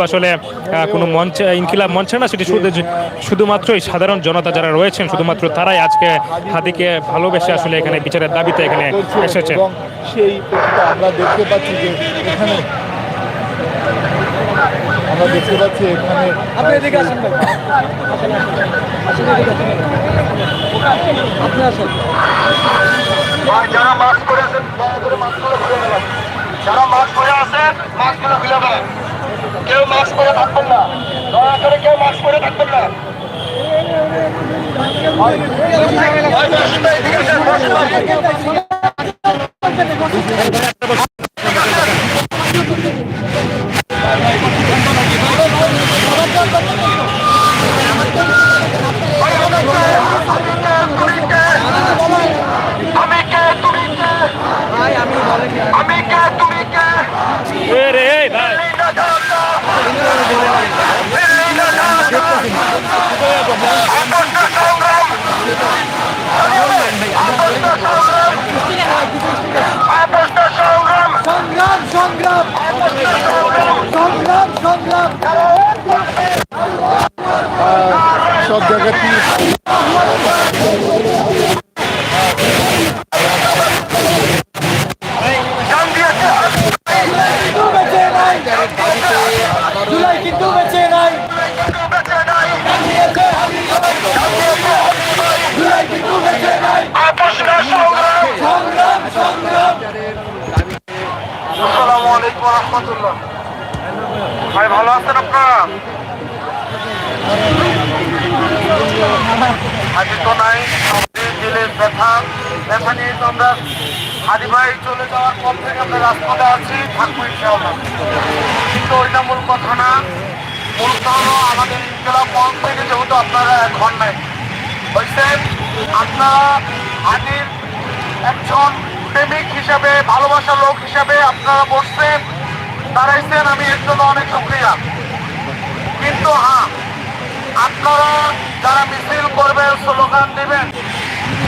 আসলে আহ, কোনো মঞ্চে ইনকিলাব মঞ্চে না সেটি শুধু শুধুমাত্রই সাধারণ জনতা যারা রয়েছেন শুধুমাত্র তারাই আজকে হাতিকে ভালোবেসে আসলে এখানে বিচারের দাবিতে এখানে এসেছে। এবং সেই আমরা দেখতে পাচ্ছি যে এখানে আমরা দেখতে পাচ্ছি এখানে আপনি এদিকে আসেন ভাই। আসেন আসেন। এদিকে আপনি আসেন। আর যারা মাস্ক করে আছেন দয়া করে মাস্কগুলো খুলে নেবেন যারা মাস্ক করে আছেন মাস্কগুলো খুলে নেবেন কেউ মাস্ক পরে থাকবেন না। দয়া করে কেউ মাস্ক পরে থাকবেন না। ভাই, বসুন সব জায়গাতেই জান দিয়েছে কিন্তু বেঁচে নাই জুলাই কিন্তু বেঁচে নাই বেঁচে নাই জুলাই কিন্তু বেঁচে নাই আপনটা সংগ্রাম সংগ্রাম সংগ্রাম আসসালামু আলাইকুম রহমতুল্লাহ ভাই ভালো আছেন আপনারা হাজি তো নাই আমাদের তো আমরা ভাই চলে যাওয়ার পর থেকে আমরা রাজপথে আছি থাকব কিন্তু ওইটা মূল কথা না। মূল হলো আমাদের জেলা পথ থেকে যেহেতু আপনারা এখন নাই। হয়েছে আপনারা হাজির একজন প্রেমিক হিসাবে, ভালোবাসার লোক হিসাবে আপনারা বসছেন, দাঁড়াইছেন, আমি এর জন্য অনেক সক্রিয়া কিন্তু হ্যাঁ আপনারা যারা মিছিল করবেন, স্লোগান দেবেন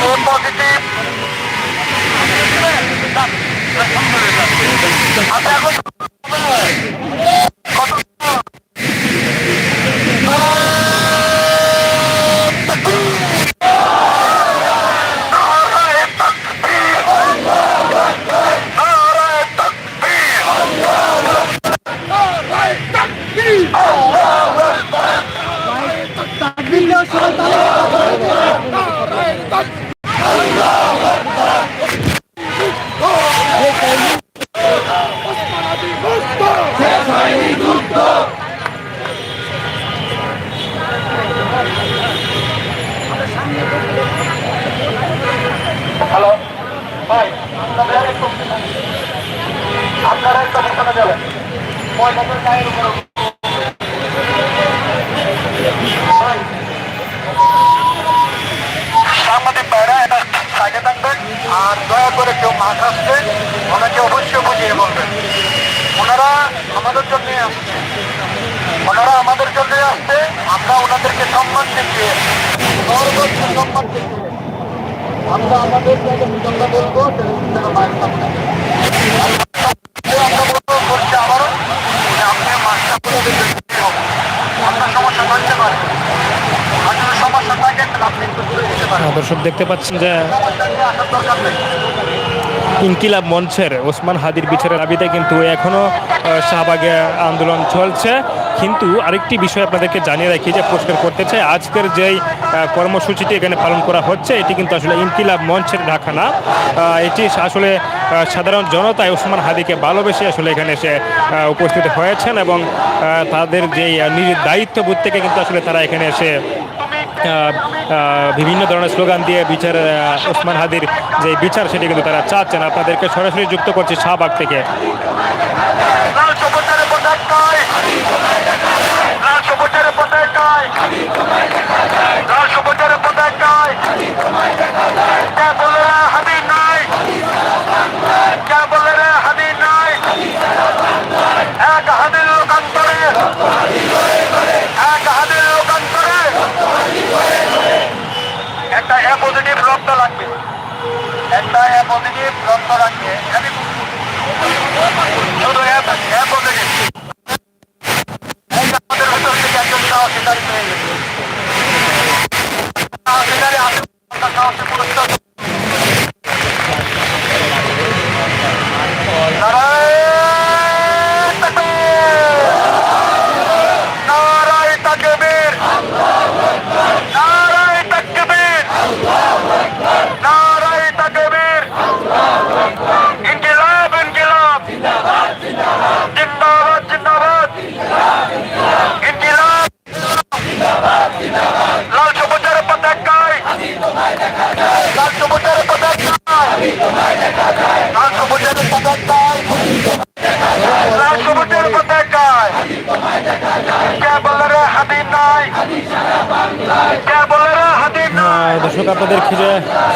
পজিটিভ আচ্ছা এখন কত হ্যালো ভাই আপনারা একটু আপনারা একটু পিছনে যাবেন ময়দানের গায়ের উপরে ভাই, সাংবাদিক ভাইরা এটা সাইডে থাকবেন আর দয়া করে কেউ মাঠ আসছে ওনাকে অবশ্যই বুঝিয়ে বলবেন ওনারা আমাদের জন্য আসছে আমাদের আসছে। আমরা ওনাদেরকে সম্মান দেখিয়ে সর্বোচ্চ সম্মান দেখিয়ে আমরা আমাদের আমরা বলব সেটা বাইরে থাকবে। আমরা বলব করছি আবারও। যে আপনি মাস্টার করে আপনার সমস্যা থাকতে পারে। সমস্যা থাকে আপনি একটু দূরে যেতে পারেন। দর্শক দেখতে পাচ্ছেন যে আমার আসার দরকার নেই। ইনকিলাব মঞ্চের ওসমান হাদির বিচারের দাবিতে কিন্তু এখনও শাহবাগে আন্দোলন চলছে। কিন্তু আরেকটি বিষয় আপনাদেরকে জানিয়ে রাখি যে পরিষ্কার করতে চাই, আজকের যেই কর্মসূচিটি এখানে পালন করা হচ্ছে, এটি কিন্তু আসলে ইনকিলাব মঞ্চের ঢাকা না। এটি আসলে সাধারণ জনতায় ওসমান হাদিকে ভালোবেসে আসলে এখানে এসে উপস্থিত হয়েছেন এবং তাদের যেই নিজের দায়িত্ববোধ থেকে কিন্তু আসলে তারা এখানে এসে বিভিন্ন ধরনের স্লোগান দিয়ে বিচার ওসমান হাদির যে বিচার, সেটি কিন্তু তারা চাচ্ছেন। আপনাদেরকে সরাসরি যুক্ত করছে শাহবাগ থেকে। পজিটিভ লক্ষ্য রাখবে Vai, দর্শক, আপনাদের খিজে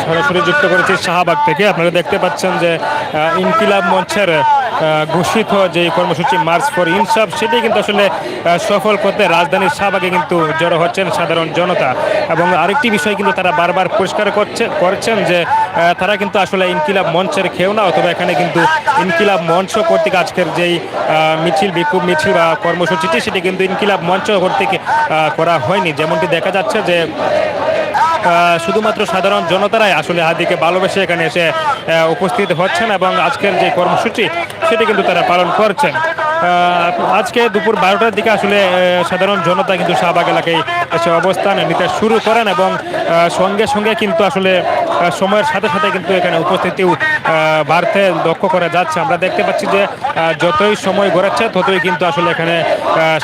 সরাসরি যুক্ত করেছি শাহবাগ থেকে। আপনারা দেখতে পাচ্ছেন যে ইনকিলাব মঞ্চের ঘোষিত যে কর্মসূচি মার্চ ফর ইনসাফ, সেটি কিন্তু আসলে সফল করতে রাজধানীর শাহবাগে কিন্তু জড়ো হচ্ছেন সাধারণ জনতা। এবং আরেকটি বিষয় কিন্তু তারা বারবার পরিষ্কার করছে, করছেন যে তারা কিন্তু আসলে ইনকিলাব মঞ্চের খেও না, অথবা এখানে কিন্তু ইনকিলাব মঞ্চ কর্তৃক আজকের যেই মিছিল, বিক্ষোভ মিছিল বা কর্মসূচিটি, সেটি কিন্তু ইনকিলাব মঞ্চ কর্তৃক করা হয়নি। যেমনটি দেখা যাচ্ছে যে শুধুমাত্র সাধারণ জনতারাই আসলে হাদিকে ভালোবেসে এখানে এসে উপস্থিত হচ্ছেন এবং আজকের যে কর্মসূচি, সেটি কিন্তু তারা পালন করছেন। আজকে দুপুর বারোটার দিকে আসলে সাধারণ জনতা কিন্তু শাহবাগ এলাকায় এসে অবস্থান নিতে শুরু করেন এবং সঙ্গে সঙ্গে কিন্তু আসলে সময়ের সাথে সাথে কিন্তু এখানে উপস্থিতিও বাড়তে লক্ষ্য করা যাচ্ছে। আমরা দেখতে পাচ্ছি যে যতই সময় গড়াচ্ছে ততই কিন্তু আসলে এখানে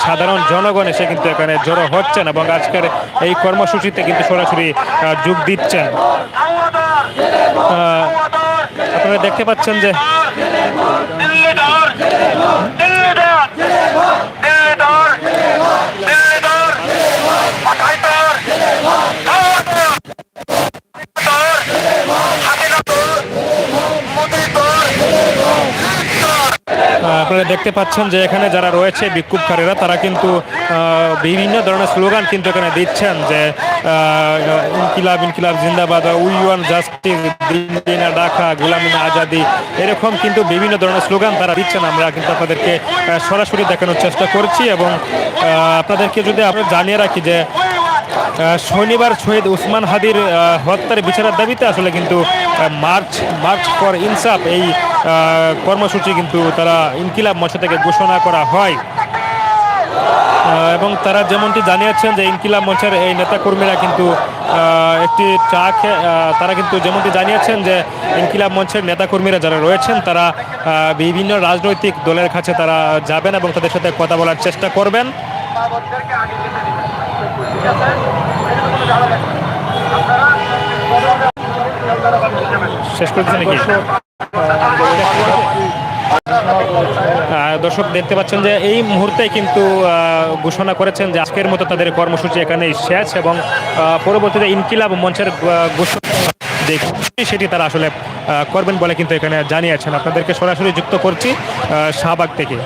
সাধারণ জনগণ এসে কিন্তু এখানে জড়ো হচ্ছেন এবং আজকের এই কর্মসূচিতে কিন্তু সরাসরি যোগ দিচ্ছেন। আপনারা দেখতে পাচ্ছেন যে আপনারা দেখতে পাচ্ছেন যে এখানে যারা রয়েছে বিক্ষোভকারীরা, তারা কিন্তু বিভিন্ন ধরনের স্লোগান কিন্তু এখানে দিচ্ছেন যে ইনকিলাব ইনকিলাব, জিন্দাবাদ উই ওয়ান জাস্টিস ডাকা, গুলামিনা আজাদি, এরকম কিন্তু বিভিন্ন ধরনের স্লোগান তারা দিচ্ছেন। আমরা কিন্তু আপনাদেরকে সরাসরি দেখানোর চেষ্টা করছি এবং আপনাদেরকে যদি আমরা জানিয়ে রাখি যে শনিবার শহীদ উসমান হাদির হত্যার বিচারের দাবিতে আসলে কিন্তু মার্চ মার্চ ফর ইনসাফ এই কর্মসূচি কিন্তু তারা ইনকিলাব মঞ্চ থেকে ঘোষণা করা হয়। এবং তারা যেমনটি জানিয়েছেন যে ইনকিলাব মঞ্চের এই নেতাকর্মীরা কিন্তু একটি চা তারা কিন্তু যেমনটি জানিয়েছেন যে ইনকিলাব মঞ্চের নেতাকর্মীরা যারা রয়েছেন, তারা বিভিন্ন রাজনৈতিক দলের কাছে তারা যাবেন এবং তাদের সাথে কথা বলার চেষ্টা করবেন। শেষ করতে নাকি? দর্শক, দেখতে পাচ্ছেন যে এই মুহূর্তে কিন্তু ঘোষণা করেছেন যে আজকের মতো তাদের কর্মসূচি এখানেই শেষ এবং পরবর্তীতে ইনকিলাব মঞ্চের ঘোষণা সেটি তারা আসলে করবেন বলে কিন্তু এখানে জানিয়েছেন। আপনাদেরকে সরাসরি যুক্ত করছি শাহবাগ থেকে।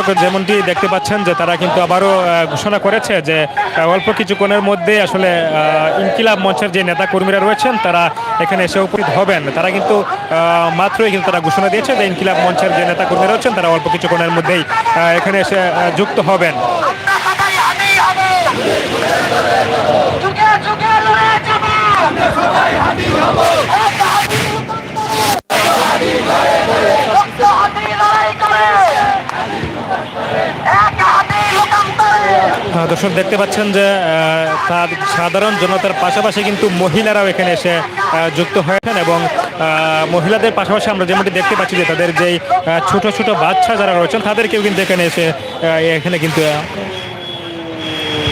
দর্শক যেমনটি দেখতে পাচ্ছেন যে তারা কিন্তু আবারও ঘোষণা করেছে যে অল্প কিছুক্ষণের মধ্যে আসলে ইনকিলাব মঞ্চের যে নেতা কর্মীরা রয়েছেন, তারা এখানে এসে উপস্থিত হবেন। তারা কিন্তু মাত্রই কিন্তু তারা ঘোষণা দিয়েছে যে ইনকিলাব মঞ্চের যে নেতা কর্মীরা রয়েছেন, তারা অল্প কিছুক্ষণের মধ্যেই এখানে এসে যুক্ত হবেন। দর্শক, দেখতে পাচ্ছেন যে সাধারণ জনতার পাশাপাশি কিন্তু মহিলারাও এখানে এসে যুক্ত হয়েছেন এবং মহিলাদের পাশাপাশি আমরা যেমনটি দেখতে পাচ্ছি যে তাদের যেই ছোট ছোট বাচ্চা যারা রয়েছেন, তাদেরকেও কিন্তু এখানে এসে এখানে কিন্তু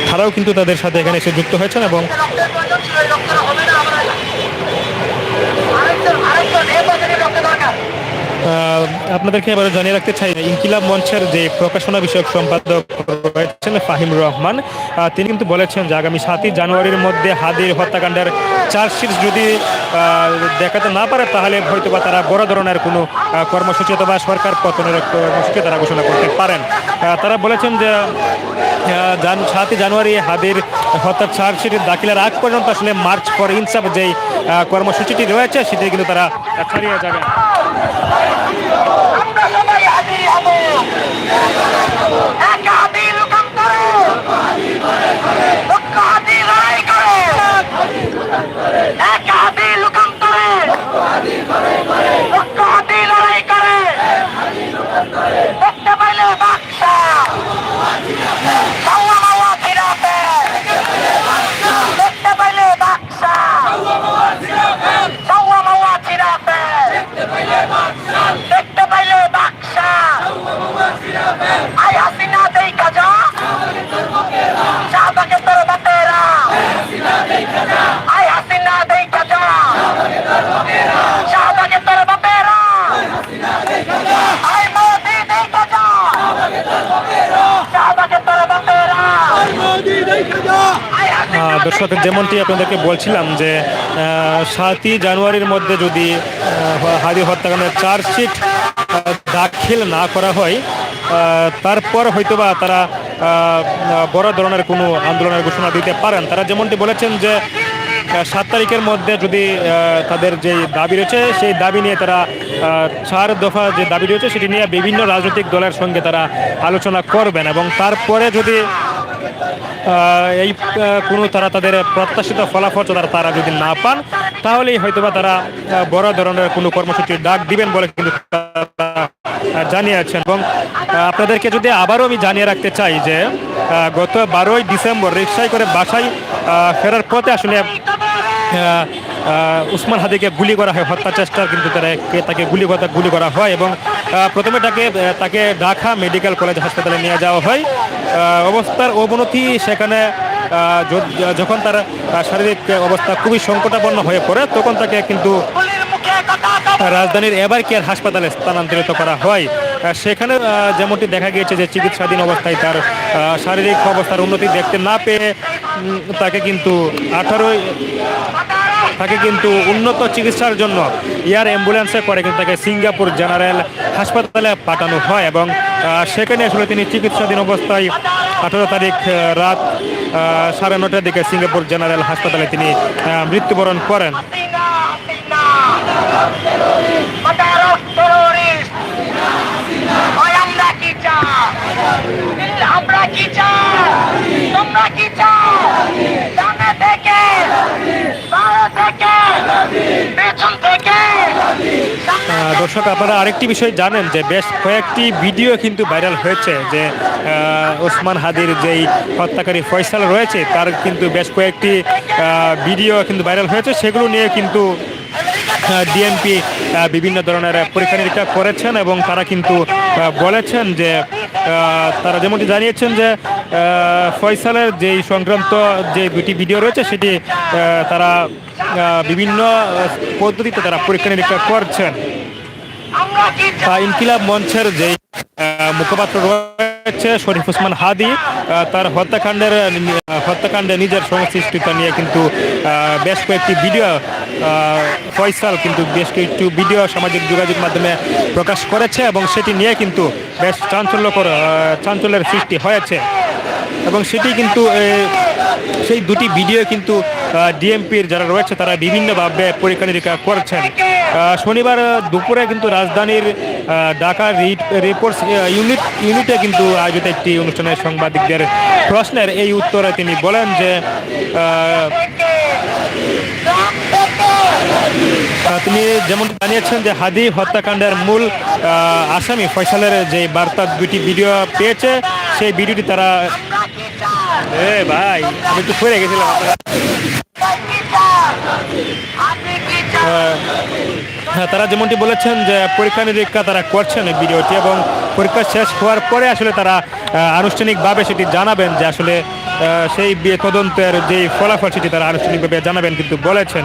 তারাও কিন্তু তাদের সাথে এখানে এসে যুক্ত হয়েছেন এবং আরেকজন আরেকজন, এ দরকার আপনাদেরকে এবারে জানিয়ে রাখতে চাই, ইনকিলাব মঞ্চের যে প্রকাশনা বিষয়ক সম্পাদক রয়েছেন ফাহিম রহমান তিনি কিন্তু বলেছেন যে আগামী সাতই জানুয়ারির মধ্যে হাদির হত্যাকাণ্ডের চার্জশিট যদি দেখাতে না পারে, তাহলে হয়তো বা তারা বড় ধরনের কোনো কর্মসূচি অথবা সরকার পতনের কর্মসূচি তারা ঘোষণা করতে পারেন। তারা বলেছেন যে সাতই জানুয়ারি হাদির হত্যার চার্জশিট দাখিলের আগ পর্যন্ত আসলে মার্চ ফর ইনসাফ যেই কর্মসূচিটি রয়েছে, সেটি কিন্তু তারা ছাড়িয়ে যাবেন আমরা সবাই হাজির হব। দর্শক যেমনটি আপনাদেরকে বলছিলাম যে সাতই জানুয়ারির মধ্যে যদি হাদি হত্যাকাণ্ডের চার্জশিট দাখিল না করা হয় তারপর হয়তোবা তারা বড় ধরনের কোনো আন্দোলনের ঘোষণা দিতে পারেন। তারা যেমনটি বলেছেন যে সাত তারিখের মধ্যে যদি তাদের যে দাবি রয়েছে, সেই দাবি নিয়ে তারা চার দফা যে দাবি রয়েছে, সেটি নিয়ে বিভিন্ন রাজনৈতিক দলের সঙ্গে তারা আলোচনা করবেন এবং তারপরে যদি এই কোনো তারা তাদের প্রত্যাশিত ফলাফল তারা তারা যদি না পান, তাহলেই হয়তোবা তারা বড় ধরনের কোনো কর্মসূচির ডাক দিবেন বলে কিন্তু জানিয়েছেন। এবং আপনাদেরকে যদি আবারও আমি জানিয়ে রাখতে চাই যে গত বারোই ডিসেম্বর রিক্সায় করে বাসায় ফেরার পথে আসলে উসমান হাদিকে গুলি করা হয় হত্যা চেষ্টার কিন্তু তারা তাকে গুলি করা গুলি করা হয় এবং প্রথমে তাকে তাকে ঢাকা মেডিকেল কলেজ হাসপাতালে নিয়ে যাওয়া হয়। অবস্থার অবনতি সেখানে যখন তার শারীরিক অবস্থা খুবই সংকটাপন্ন হয়ে পড়ে তখন তাকে কিন্তু রাজধানীর এবার কেয়ার হাসপাতালে স্থানান্তরিত করা হয়। সেখানে যেমনটি দেখা গিয়েছে যে চিকিৎসাধীন অবস্থায় তার শারীরিক অবস্থার উন্নতি দেখতে না পেয়ে তাকে কিন্তু আঠারোই, তাকে কিন্তু উন্নত চিকিৎসার জন্য এয়ার অ্যাম্বুলেন্সে করে কিন্তু তাকে সিঙ্গাপুর জেনারেল হাসপাতালে পাঠানো হয় এবং সেখানে আসলে তিনি চিকিৎসাধীন অবস্থায় আঠারো তারিখ রাত সাড়ে নটার দিকে সিঙ্গাপুর জেনারেল হাসপাতালে তিনি মৃত্যুবরণ করেন। দর্শক, আপনারা আরেকটি বিষয় জানেন যে বেশ কয়েকটি ভিডিও কিন্তু ভাইরাল হয়েছে যে ওসমান হাদির যেই হত্যাকারী ফয়সাল রয়েছে, তার কিন্তু বেশ কয়েকটি ভিডিও কিন্তু ভাইরাল হয়েছে। সেগুলো নিয়ে কিন্তু ডিএমপি বিভিন্ন ধরনের পরীক্ষা নিরীক্ষা করেছেন এবং তারা কিন্তু বলেছেন যে তারা যেমনটি জানিয়েছেন যে ফয়সালের যেই সংক্রান্ত যে দুটি ভিডিও রয়েছে, সেটি তারা বিভিন্ন পদ্ধতিতে তারা পরীক্ষা নিরীক্ষা করছেন। ইনকিলাব মঞ্চের যে মুখপাত্র রয়েছে শরীফ ওসমান হাদি তার হত্যাকাণ্ডের হত্যাকাণ্ডে নিজের সংশ্লিষ্টতা নিয়ে কিন্তু বেশ কয়েকটি ভিডিও ফয়সাল কিন্তু বেশ কয়েকটি ভিডিও সামাজিক যোগাযোগ মাধ্যমে প্রকাশ করেছে এবং সেটি নিয়ে কিন্তু বেশ চাঞ্চল্যকর চাঞ্চল্যের সৃষ্টি হয়েছে। এবং সেটি কিন্তু সেই দুটি ভিডিও কিন্তু ডিএমপির যারা রয়েছে তারা বিভিন্নভাবে পরীক্ষা নিরীক্ষা করছেন শনিবার দুপুরে কিন্তু রাজধানীর ঢাকা রিপোর্টস ইউনিট, ইউনিটে কিন্তু আয়োজিত একটি অনুষ্ঠানে সাংবাদিকদের প্রশ্নের এই উত্তরে তিনি বলেন যে তিনি যেমন জানিয়েছেন যে হাদি হত্যাকাণ্ডের মূল আসামি ফয়সালের যে বার্তা দুটি ভিডিও পেয়েছে, সেই ভিডিওটি তারা এ ভাই, আমি একটু সরে গেছিলাম। হ্যাঁ তারা যেমনটি বলেছেন যে পরীক্ষা নিরীক্ষা তারা করছেন এই ভিডিওটি এবং পরীক্ষা শেষ হওয়ার পরে আসলে তারা আনুষ্ঠানিকভাবে সেটি জানাবেন যে আসলে সেই তদন্তের যে ফলাফল সেটি তারা আনুষ্ঠানিকভাবে জানাবেন কিন্তু বলেছেন।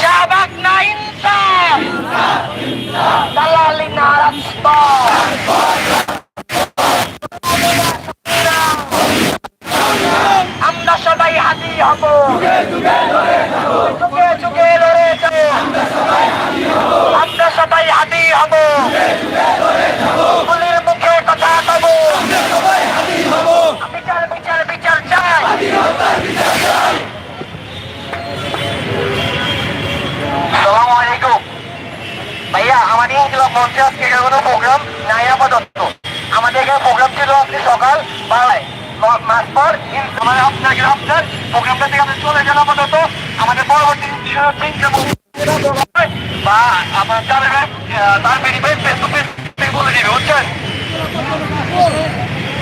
শাহবাগ না ইনসাফ দালালি না রাজপথ আমরা সবাই হাতি হব যুগে যুগে লড়ে যাব আমরা সবাই হাতি হব ফুলের মুখে কথা কব বিচার বিচার বিচার চাই সালামু আলাইকুম ভাইয়া আমাদের এগুলো মঞ্চে আজকে এখানে কোনো প্রোগ্রাম নাই আপাতত আমাদের এখানে প্রোগ্রাম ছিল আজকে সকাল ম- মাস পর আপনাকে আপনার প্রোগ্রামটা থেকে আপনি চলে আপাতত। আমাদের পরবর্তী বা আপনার তার বলে দিবে, বুঝছেন?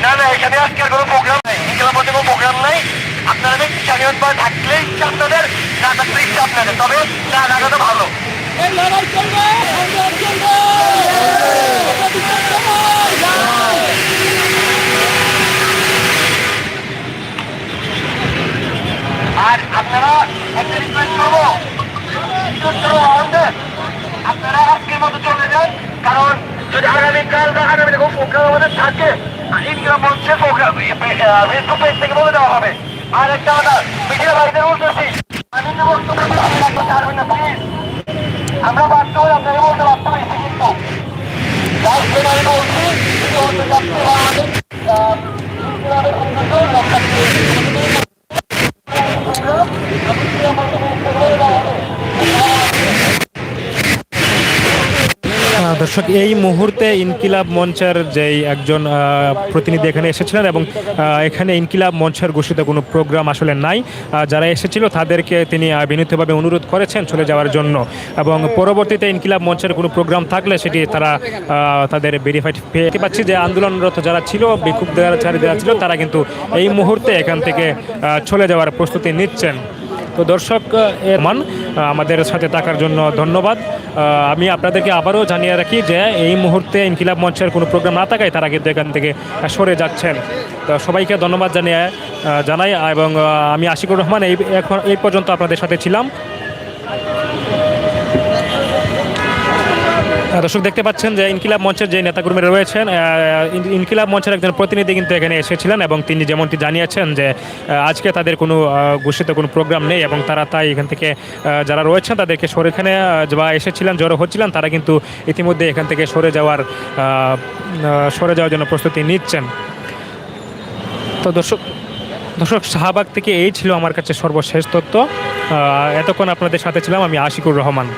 না না, এখানে আজকে আর কোনো প্রোগ্রাম নেই। এগুলোর মধ্যে কোনো প্রোগ্রাম নেই। আপনারা স্বাধীনতা থাকলেই ইচ্ছা আপনাদের, না থাকলে ইচ্ছা আপনাদের। তবে না থাকাটা ভালো। লড়াই চলবে সংগ্রাম চলবে আমরা বিচার চাই আর আপনারা একটা রিকোয়েস্ট করব। আপনারা আজকের মতো চলে যান, কারণ যদি আগামীকাল বা আগামী কোনো প্রোগ্রাম আমাদের থাকে ইনকাম মঞ্চে প্রোগ্রাম ফেসবুক পেজ থেকে বলে দেওয়া হবে। আর একটা কথা মিডিয়া ভাইদের বলতেছি। আমি যে বক্তব্য ছাড়বেন না প্লিজ আমরা বাধ্য হয়ে আপনাকে বলতে বাধ্য হয়েছি, কিন্তু বলছি আমাদের দর্শক, এই মুহূর্তে ইনকিলাব মঞ্চের যেই একজন প্রতিনিধি এখানে এসেছিলেন এবং এখানে ইনকিলাব মঞ্চের ঘোষিত কোনো প্রোগ্রাম আসলে নাই। যারা এসেছিল তাদেরকে তিনি বিনীতভাবে অনুরোধ করেছেন চলে যাওয়ার জন্য। এবং পরবর্তীতে ইনকিলাব মঞ্চের কোনো প্রোগ্রাম থাকলে সেটি তারা তাদের ভেরিফাইড পেতে পাচ্ছি যে আন্দোলনরত যারা ছিল বিক্ষুব্ধচারী যারা ছিল, তারা কিন্তু এই মুহূর্তে এখান থেকে চলে যাওয়ার প্রস্তুতি নিচ্ছেন। তো দর্শক মান আমাদের সাথে থাকার জন্য ধন্যবাদ। আমি আপনাদেরকে আবারও জানিয়ে রাখি যে এই মুহূর্তে ইনকিলাব মঞ্চের কোনো প্রোগ্রাম না থাকায় তারা কিন্তু এখান থেকে সরে যাচ্ছেন। তো সবাইকে ধন্যবাদ জানিয়ে জানাই এবং আমি আশিকুর রহমান এই, এখন এই পর্যন্ত আপনাদের সাথে ছিলাম। দর্শক দেখতে পাচ্ছেন যে ইনকিলাব মঞ্চের যে নেতাকর্মীরা রয়েছেন ইনকিলাব মঞ্চের একজন প্রতিনিধি কিন্তু এখানে এসেছিলেন এবং তিনি যেমনটি জানিয়েছেন যে আজকে তাদের কোনো ঘোষিত কোনো প্রোগ্রাম নেই এবং তারা তাই এখান থেকে যারা রয়েছেন তাদেরকে সরে এখানে বা এসেছিলেন, জড়ো হচ্ছিলেন, তারা কিন্তু ইতিমধ্যে এখান থেকে সরে যাওয়ার সরে যাওয়ার জন্য প্রস্তুতি নিচ্ছেন। তো দর্শক দর্শক, শাহবাগ থেকে এই ছিল আমার কাছে সর্বশেষ তথ্য। এতক্ষণ আপনাদের সাথে ছিলাম আমি আশিকুর রহমান।